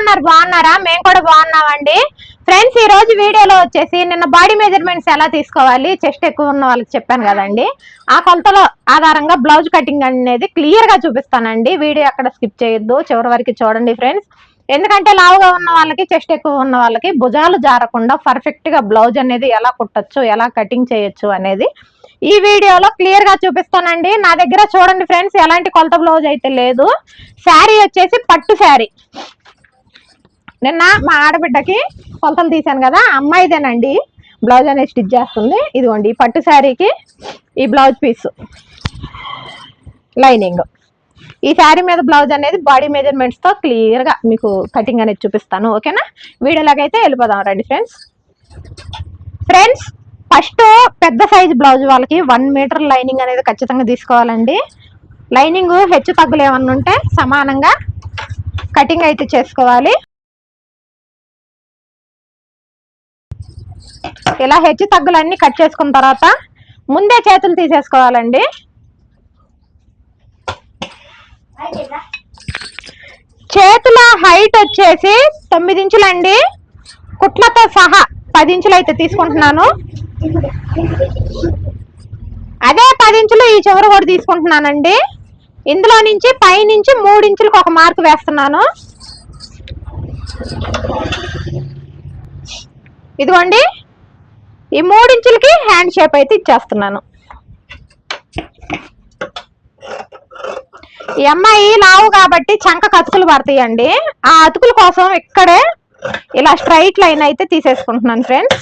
ఉన్నారు బాగున్నారా? మేము కూడా బాగున్నామండి. ఫ్రెండ్స్ ఈ రోజు వీడియోలో వచ్చేసి నిన్న బాడీ మెజర్మెంట్స్ ఎలా తీసుకోవాలి? చెస్ట్ ఎక్కువ ఉన్న వాళ్ళకి చెప్పాను కదండి. ఆ కొలతల ఆధారంగా బ్లౌజ్ కటింగ్ అనేది క్లియర్గా చూపిస్తానండి. వీడియో అక్కడ స్కిప్ చేయొద్దు చివరి వరకు చూడండి ఫ్రెండ్స్ ఎందుకంటే లావుగా ఉన్న వాళ్ళకి చెస్ట్ ఎక్కువ ఉన్న వాళ్ళకి భుజాలు జారకుండా పర్ఫెక్ట్గా బ్లౌజ్ అనేది ఎలా కుట్టచ్చు ఎలా కటింగ్ చేయొచ్చు అనేది ఈ వీడియోలో క్లియర్గా చూపిస్తానండి. నా దగ్గర చూడండి ఫ్రెండ్స్ ఎలాంటి కొలత బ్లౌజ్ అయితే లేదు. శారీ వచ్చేసి పట్టు శారీ నిన్న మా ఆడబిడ్డకి కొలతలు తీశాను కదా అమ్మాయిదేనండి. బ్లౌజ్ అనేది స్టిచ్ చేస్తుంది. ఇదిగోండి ఈ పట్టు శారీకి ఈ బ్లౌజ్ పీస్. లైనింగ్. ఈ శారీ మీద బ్లౌజ్ అనేది బాడీ మెజర్మెంట్స్తో క్లియర్గా మీకు కటింగ్ అనేది చూపిస్తాను. ఓకేనా? వీడియోలాగైతే అయితే వెళ్ళిపోదాం రండి ఫ్రెండ్స్. ఫ్రెండ్స్ ఫస్ట్ పెద్ద సైజ్ బ్లౌజ్ వాళ్ళకి వన్ మీటర్ లైనింగ్ అనేది ఖచ్చితంగా తీసుకోవాలండి. లైనింగ్ హెచ్చు తగ్గులు ఏమన్నా ఉంటే సమానంగా కటింగ్ అయితే చేసుకోవాలి. ఇలా హెచ్చు తగ్గులన్నీ కట్ చేసుకున్న తర్వాత ముందే చేతులు తీసేసుకోవాలండి. చేతుల హైట్ వచ్చేసి తొమ్మిది ఇంచులండి. కుట్లతో సహా పది ఇంచులు అయితే తీసుకుంటున్నాను. అదే పది ఇంచులు ఈ చివరి కూడా తీసుకుంటున్నానండి. ఇందులో నుంచి పైనుంచి మూడు ఇంచులకు ఒక మార్క్ వేస్తున్నాను. ఇదిగోండి. ఈ మూడించులకి హ్యాండ్ షేప్ అయితే ఇచ్చేస్తున్నాను. ఈ అమ్మాయి లావు కాబట్టి చంక కతుకులు పడతాయండి. ఆ అతుకుల కోసం ఇక్కడే ఇలా స్ట్రైట్ లైన్ అయితే తీసేసుకుంటున్నాను ఫ్రెండ్స్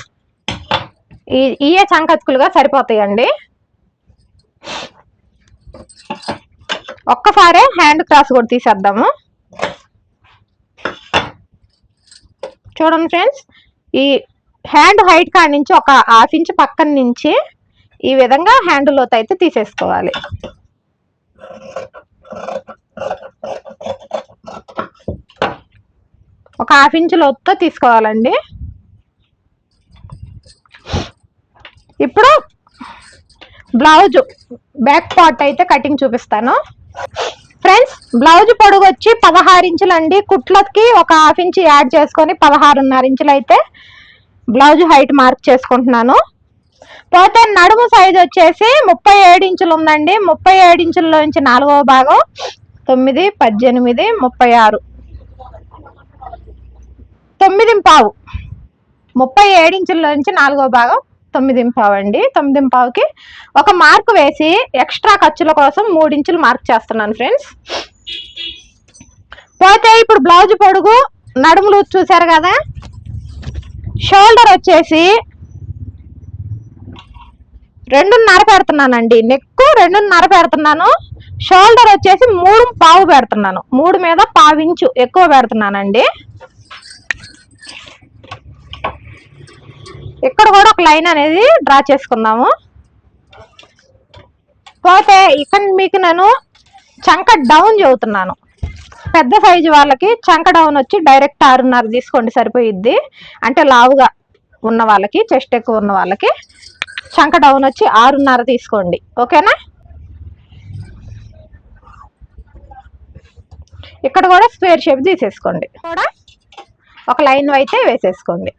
ఈ ఇయే చంక అతుకులుగా సరిపోతాయండి. ఒక్కసారే హ్యాండ్ క్రాస్ కూడా తీసేద్దాము. చూడండి ఫ్రెండ్స్ ఈ హ్యాండ్ హైట్ కాడి నుంచి ఒక హాఫ్ ఇంచ్ పక్కన నుంచి ఈ విధంగా హ్యాండ్ లోత్ అయితే తీసేసుకోవాలి. ఒక హాఫ్ ఇంచ్ లోతుతో తీసుకోవాలండి. ఇప్పుడు బ్లౌజ్ బ్యాక్ పార్ట్ అయితే కటింగ్ చూపిస్తాను. ఫ్రెండ్స్ బ్లౌజ్ పొడుగు వచ్చి పదహారు ఇంచులు అండి కుట్లకి ఒక హాఫ్ ఇంచ్ యాడ్ చేసుకొని పదహారున్నర ఇంచులు అయితే బ్లౌజ్ హైట్ మార్క్ చేసుకుంటున్నాను. పోతే నడుము సైజ్ వచ్చేసి ముప్పై ఏడు ఇంచులు ఉందండి. ముప్పై ఏడు ఇంచుల్లో నుంచి నాలుగవ భాగం తొమ్మిది పద్దెనిమిది ముప్పై ఆరు. తొమ్మిది పావు. ముప్పై ఏడు ఇంచుల్లో నుంచి నాలుగో భాగం తొమ్మిది పావు అండి తొమ్మిది పావుకి ఒక మార్క్ వేసి ఎక్స్ట్రా ఖర్చుల కోసం మూడు ఇంచులు మార్క్ చేస్తున్నాను ఫ్రెండ్స్. పోతే ఇప్పుడు బ్లౌజ్ పొడుగు నడుములు చూసారు కదా? షోల్డర్ వచ్చేసి రెండున్నర పెడుతున్నానండి. నెక్ రెండున్నర పెడుతున్నాను. షోల్డర్ వచ్చేసి మూడు పావు పెడుతున్నాను. మూడు మీద పావించు ఎక్కువ పెడుతున్నానండి. ఇక్కడ కూడా ఒక లైన్ అనేది డ్రా చేసుకుందాము. పోతే ఇక్కడ మీకు నేను చంక డౌన్ చెబుతున్నాను. పెద్ద సైజు వాళ్ళకి చంక డౌన్ వచ్చి డైరెక్ట్ ఆరున్నర తీసుకోండి సరిపోయిద్ది. అంటే లావుగా ఉన్న వాళ్ళకి చెస్ట్ ఎక్కువ ఉన్న వాళ్ళకి చంక డౌన్ వచ్చి ఆరున్నర తీసుకోండి. ఓకేనా? ఇక్కడ కూడా స్క్వేర్ షేప్ తీసేసుకోండి. కూడా ఒక లైన్ అయితే వేసేసుకోండి.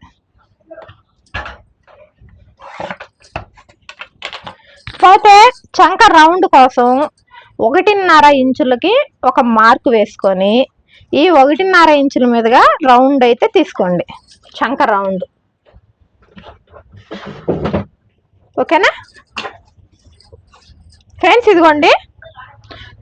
పోతే చంక రౌండ్ కోసం ఒకటిన్నర ఇంచులకి ఒక మార్క్ వేసుకొని ఈ ఒకటిన్నర ఇంచుల మీదుగా రౌండ్ అయితే తీసుకోండి. చంక రౌండ్. ఓకేనా? ఫ్రెండ్స్ ఇదిగోండి.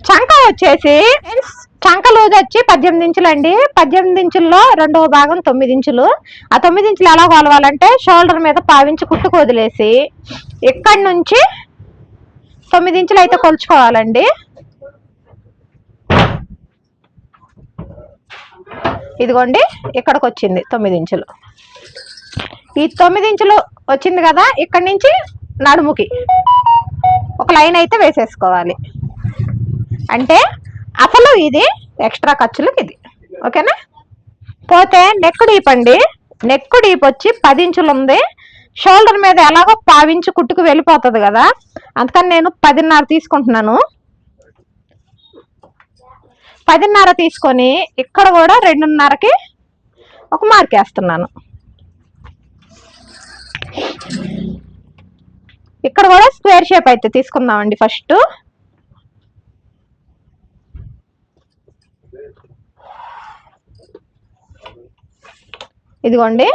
చంక వచ్చేసి ఫ్రెండ్స్ చంక లూజ్ వచ్చి పద్దెనిమిది ఇంచులు అండి పద్దెనిమిది ఇంచుల్లో రెండవ భాగం తొమ్మిది ఇంచులు. ఆ తొమ్మిది ఇంచులు ఎలా కొలవాలంటే షోల్డర్ మీద పావించి కుట్టుకు వదిలేసి ఇక్కడి నుంచి తొమ్మిది ఇంచులు అయితే కొలుచుకోవాలండి. ఇదిగోండి ఇక్కడికి వచ్చింది తొమ్మిది ఇంచులు ఈ తొమ్మిది ఇంచులు వచ్చింది కదా ఇక్కడి నుంచి నడుముకి. ఒక లైన్ అయితే వేసేసుకోవాలి. అంటే అసలు ఇది ఎక్స్ట్రా ఖర్చులకు ఇది. ఓకేనా? పోతే నెక్ డీప్ అండి నెక్ డీప్ వచ్చి పది ఇంచులు ఉంది షోల్డర్ మీద ఎలాగో పావించి కుట్టుకు వెళ్ళిపోతుంది కదా. అందుకని నేను పదిన్నర తీసుకుంటున్నాను. పదిన్నర తీసుకొని ఇక్కడ కూడా రెండున్నరకి ఒక మార్క్ వేస్తున్నాను. ఇక్కడ కూడా స్క్వేర్ షేప్ అయితే తీసుకుందామండి ఫస్ట్. ఇదిగోండి.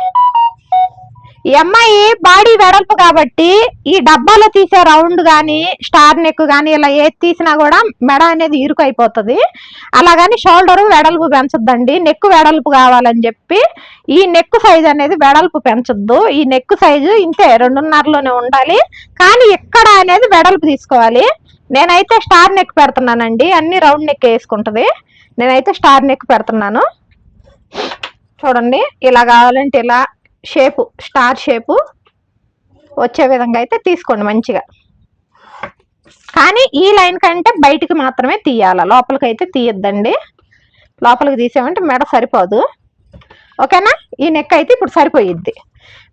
ఈ అమ్మాయి బాడీ వెడల్పు కాబట్టి ఈ డబ్బాలో తీసే రౌండ్ కానీ స్టార్ నెక్ కానీ ఇలా ఏది తీసినా కూడా మెడ అనేది ఇరుకు అయిపోతుంది అలాగని షోల్డర్ వెడల్పు పెంచొద్దండి. నెక్ వెడల్పు కావాలని చెప్పి ఈ నెక్ సైజ్ అనేది వెడల్పు పెంచొద్దు. ఈ నెక్ సైజు ఇంతే రెండున్నరలోనే ఉండాలి. కానీ ఇక్కడ అనేది వెడల్పు తీసుకోవాలి. నేనైతే స్టార్ నెక్ పెడుతున్నానండి. అన్ని రౌండ్ నెక్ వేసుకుంటుంది. నేనైతే స్టార్ నెక్ పెడుతున్నాను. చూడండి ఇలా కావాలంటే ఇలా షేపు స్టార్ షేపు వచ్చే విధంగా అయితే తీసుకోండి మంచిగా. కానీ ఈ లైన్ కంటే బయటికి మాత్రమే తీయాలి? లోపలికి అయితే తీయద్దండి. లోపలికి తీసామంటే మెడ సరిపోదు. ఓకేనా? ఈ నెక్ అయితే ఇప్పుడు సరిపోయిద్ది.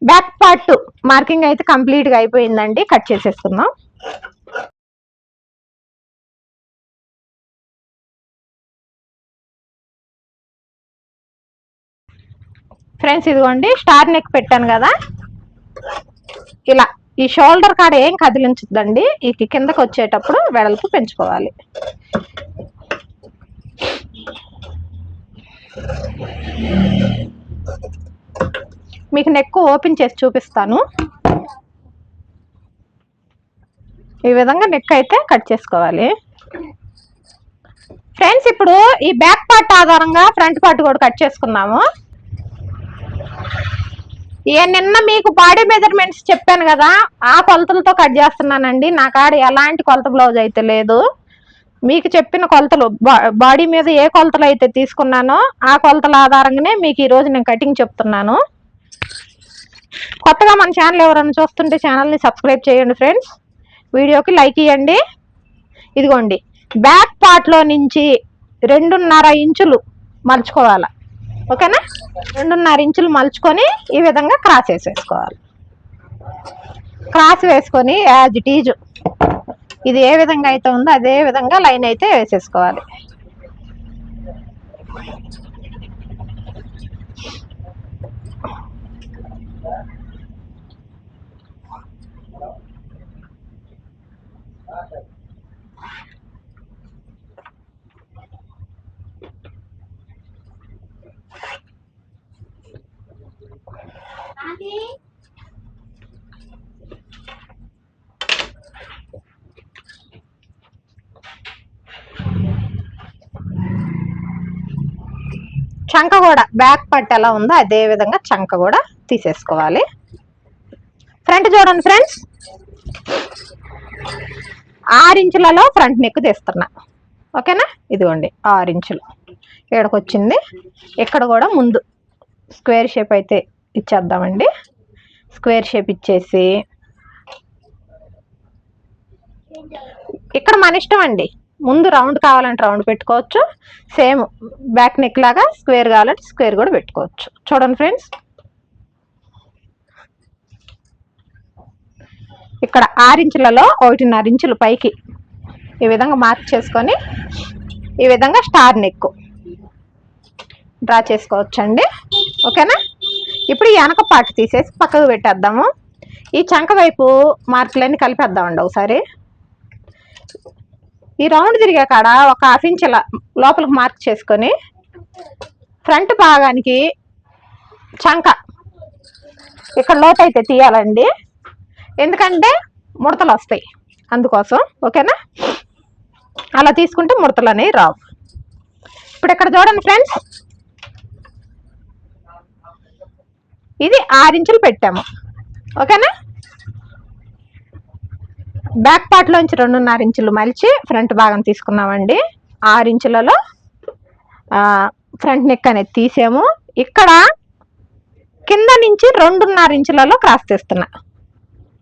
బ్యాక్ పార్ట్ మార్కింగ్ అయితే కంప్లీట్గా అయిపోయిందండి. కట్ చేసేసుకుందాం. ఫ్రెండ్స్ ఇదిగోండి స్టార్ నెక్ పెట్టాను కదా. ఇలా ఈ షోల్డర్ కాడ ఏం కదిలించద్దండి. ఈ కిందకి వచ్చేటప్పుడు వెడల్పు పెంచుకోవాలి. మీకు నెక్ ఓపెన్ చేసి చూపిస్తాను. ఈ విధంగా నెక్ అయితే కట్ చేసుకోవాలి. ఫ్రెండ్స్ ఇప్పుడు ఈ బ్యాక్ పార్ట్ ఆధారంగా ఫ్రంట్ పార్ట్ కూడా కట్ చేసుకున్నాము ఏ నిన్న మీకు బాడీ మెజర్మెంట్స్ చెప్పాను కదా ఆ కొలతలతో కట్ చేస్తున్నానండి. నా కాడ ఎలాంటి కొలత బ్లౌజ్ అయితే లేదు. మీకు చెప్పిన కొలతలు బాడీ మీద ఏ కొలతలు అయితే తీసుకున్నానో ఆ కొలతల ఆధారంగానే మీకు ఈరోజు నేను కటింగ్ చెప్తున్నాను. కొత్తగా మన ఛానల్ ఎవరైనా చూస్తుంటే ఛానల్ని సబ్స్క్రైబ్ చేయండి ఫ్రెండ్స్. వీడియోకి లైక్ ఇవ్వండి ఇదిగోండి బ్యాక్ పార్ట్లో నుంచి రెండున్నర ఇంచులు మలుచుకోవాలి. ఓకేనా? రెండున్నర ఇంచులు మలుచుకొని ఈ విధంగా క్రాస్ వేసేసుకోవాలి. క్రాస్ వేసుకొని యాజ్ ఇట్ ఈజ్ ఇది ఏ విధంగా అయితే ఉందో అదే విధంగా లైన్ అయితే వేసేసుకోవాలి. చంక కూడా బ్యాక్ పట్టు ఎలా ఉందో అదే విధంగా చంక కూడా తీసేసుకోవాలి. ఫ్రంట్ చూడండి ఫ్రెండ్స్ ఆరు ఇంచులలో ఫ్రంట్ నెక్ తీస్తున్నా. ఓకేనా? ఇదిగోండి ఆరు ఇంచులు. ఇక్కడికి వచ్చింది ఇక్కడ కూడా ముందు. స్క్వేర్ షేప్ అయితే ఇచ్చేద్దామండి. స్క్వేర్ షేప్ ఇచ్చేసి. ఇక్కడ మన ఇష్టం అండి. ముందు రౌండ్ కావాలంటే రౌండ్ పెట్టుకోవచ్చు. సేమ్ బ్యాక్ నెక్ లాగా స్క్వేర్ కావాలంటే స్క్వేర్ కూడా పెట్టుకోవచ్చు. చూడండి ఫ్రెండ్స్. ఇక్కడ ఆరించులలో ఒకటిన్నర ఇంచులు పైకి ఈ విధంగా మార్క్ చేసుకొని ఈ విధంగా స్టార్ నెక్ డ్రా చేసుకోవచ్చండి. ఓకేనా? ఇప్పుడు ఈ వెనక పార్ట్ తీసేసి పక్కకు పెట్టేద్దాము. ఈ చంక వైపు మార్కులన్నీ కలిపేద్దామండి ఒకసారి. ఈ రౌండ్ తిరిగే కాడ ఒక హాఫ్ ఇంచ్ లోపలికి మార్క్ చేసుకొని ఫ్రంట్ భాగానికి చంక ఇక్కడ లోతు అయితే తీయాలండి. ఎందుకంటే ముడతలు వస్తాయి అందుకోసం ఓకేనా? అలా తీసుకుంటే ముడతలు అనేవి రావు. ఇప్పుడు ఇక్కడ చూడండి ఫ్రెండ్స్ ఇది ఆరించులు పెట్టాము. ఓకేనా? బ్యాక్ పార్ట్లోంచి రెండున్నర ఇంచులు మలిచి ఫ్రంట్ భాగం తీసుకున్నామండి. ఆరు ఇంచులలో ఫ్రంట్ నెక్ అనేది తీసాము. ఇక్కడ కింద నుంచి రెండున్నర ఇంచులలో క్రాస్ తీస్తున్నా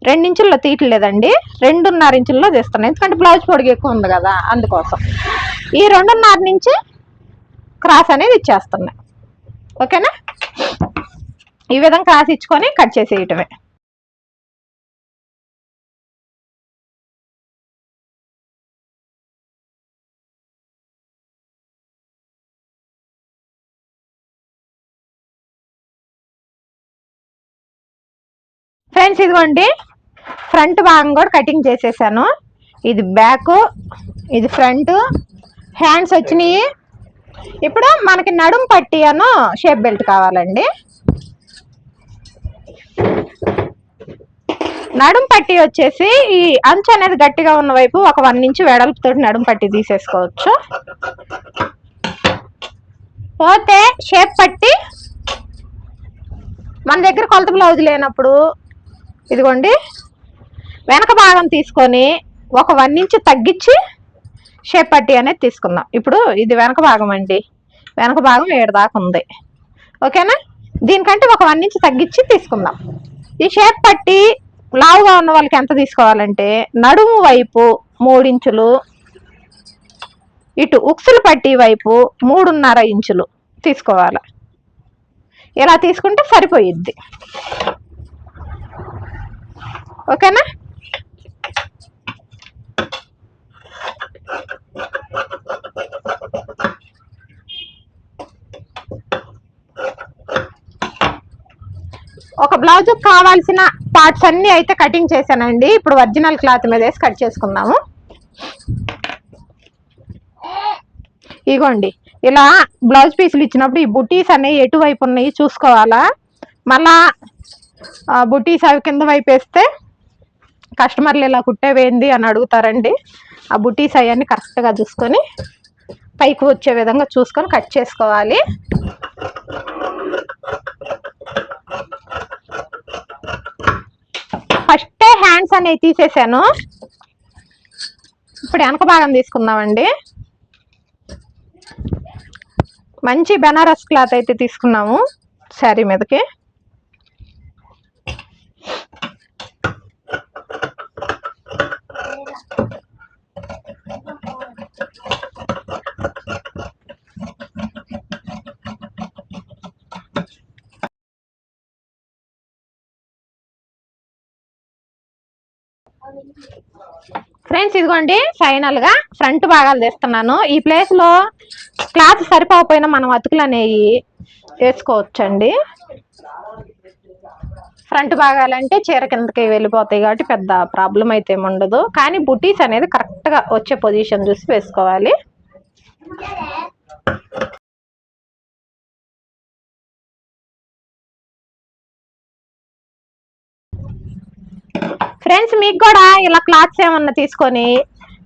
రెండించుల్లో తీయట్లేదండి రెండున్నర ఇంచుల్లో తీస్తున్నా ఎందుకంటే బ్లౌజ్ పొడిగి ఎక్కువ ఉంది కదా అందుకోసం. ఈ రెండున్నర నుంచి క్రాస్ అనేది ఇచ్చేస్తున్నా. ఓకేనా? ఈ విధంగా క్రాస్ ఇచ్చుకొని కట్ చేసేయటమే. ఫ్రెండ్స్ ఇదిగోండి ఫ్రంట్ భాగం కూడా కటింగ్ చేసేసాను. ఇది బ్యాక్ ఇది ఫ్రంట్. హ్యాండ్స్ వచ్చినాయి. ఇప్పుడు మనకి నడుం పట్టి అను షేప్ బెల్ట్ కావాలండి. నడుం పట్టి వచ్చేసి ఈ అంచు అనేది గట్టిగా ఉన్న వైపు ఒక వన్ ఇంచ్ వెడల్పుతో నడుం పట్టి తీసేసుకోవచ్చు. పోతే షేప్ పట్టి మన దగ్గర కొలత బ్లౌజ్ లేనప్పుడు ఇదిగోండి వెనక భాగం తీసుకొని ఒక వన్ ఇంచ్ తగ్గించి షేప్ పట్టి అనేది తీసుకుందాం. ఇప్పుడు ఇది వెనక భాగం అండి. వెనక భాగం ఏడు దాకా ఉంది. ఓకేనా? దీనికంటే ఒక వన్ ఇంచ్ తగ్గించి తీసుకుందాం. ఈ షేప్ పట్టి లావుగా ఉన్న వాళ్ళకి ఎంత తీసుకోవాలంటే నడుము వైపు మూడించులు ఇటు ఉక్సులు పట్టి వైపు మూడున్నర ఇంచులు తీసుకోవాలి. ఇలా తీసుకుంటే సరిపోయిద్ది. ఓకేనా? ఒక బ్లౌజ్ కావాల్సిన పార్ట్స్ అన్ని అయితే కటింగ్ చేశానండి. ఇప్పుడు ఒరిజినల్ క్లాత్ మీద వేసి కట్ చేసుకుందాము. ఇగోండి. ఇలా బ్లౌజ్ పీసులు ఇచ్చినప్పుడు ఈ బుటీస్ అనేవి ఎటువైపు ఉన్నాయి చూసుకోవాలా? మళ్ళా బుటీస్ అవి కింద వైపు వేస్తే కస్టమర్లు ఇలా కుట్టేవేంది అని అడుగుతారండి. ఆ బుటీస్ అవన్నీ కరెక్ట్గా చూసుకొని పైకి వచ్చే విధంగా చూసుకొని కట్ చేసుకోవాలి. లైన్స్ అనేవి తీసేసాను. ఇప్పుడు వెనక భాగం తీసుకుందామండి. మంచి బెనారస్ క్లాత్ అయితే తీసుకున్నాము శారీ మీదకి. ఫ్రెండ్స్ ఇదిగోండి ఫైనల్గా ఫ్రంట్ భాగాలు తీస్తున్నాను. ఈ ప్లేస్లో క్లాత్ సరిపోకపోయినా మనం అతుకులు అనేవి వేసుకోవచ్చండి. ఫ్రంట్ భాగాలంటే చీర కిందకి వెళ్ళిపోతాయి కాబట్టి పెద్ద ప్రాబ్లం అయితే ఉండదు. కానీ బుటీస్ అనేది కరెక్ట్గా వచ్చే పొజిషన్ చూసి వేసుకోవాలి. ఫ్రెండ్స్ మీకు కూడా ఇలా క్లాత్స్ ఏమన్నా తీసుకొని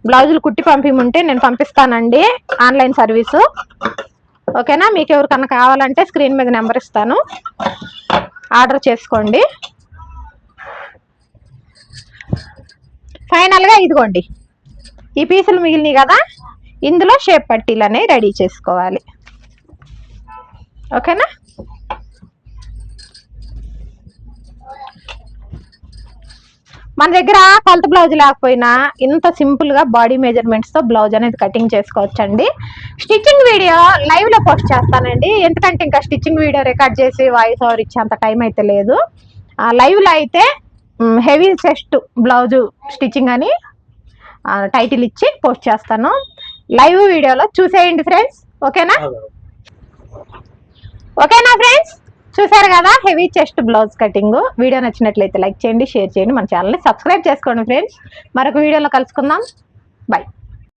బ్లౌజులు కుట్టి పంపిమంటే నేను పంపిస్తానండి. ఆన్లైన్ సర్వీసు ఓకేనా? మీకు ఎవరికన్నా కావాలంటే స్క్రీన్ మీద నెంబర్ ఇస్తాను. ఆర్డర్ చేసుకోండి. ఫైనల్గా ఇదిగోండి. ఈ పీసులు మిగిలినాయి కదా? ఇందులో షేప్ పట్టీలు అనేవి రెడీ చేసుకోవాలి. ఓకేనా? మన దగ్గర కొలత బ్లౌజ్ లేకపోయినా ఇంత సింపుల్గా బాడీ మెజర్మెంట్స్తో బ్లౌజ్ అనేది కటింగ్ చేసుకోవచ్చండి. స్టిచ్చింగ్ వీడియో లైవ్లో పోస్ట్ చేస్తానండి. ఎందుకంటే ఇంకా స్టిచ్చింగ్ వీడియో రికార్డ్ చేసి వాయిస్ ఓవర్ ఇచ్చేంత టైం అయితే లేదు. లైవ్లో అయితే హెవీ చెస్ట్ బ్లౌజ్ స్టిచ్చింగ్ అని టైటిల్ ఇచ్చి పోస్ట్ చేస్తాను. లైవ్ వీడియోలో చూసేయండి ఫ్రెండ్స్. ఓకేనా? ఓకేనా ఫ్రెండ్స్? చూసారు కదా heavy chest blouse cutting video నచ్చినట్లయితే లైక్ చేయండి షేర్ చేయండి మన ఛానల్ని సబ్స్క్రైబ్ చేసుకోండి ఫ్రెండ్స్ మరొక వీడియోలో కలుసుకుందాం. బాయ్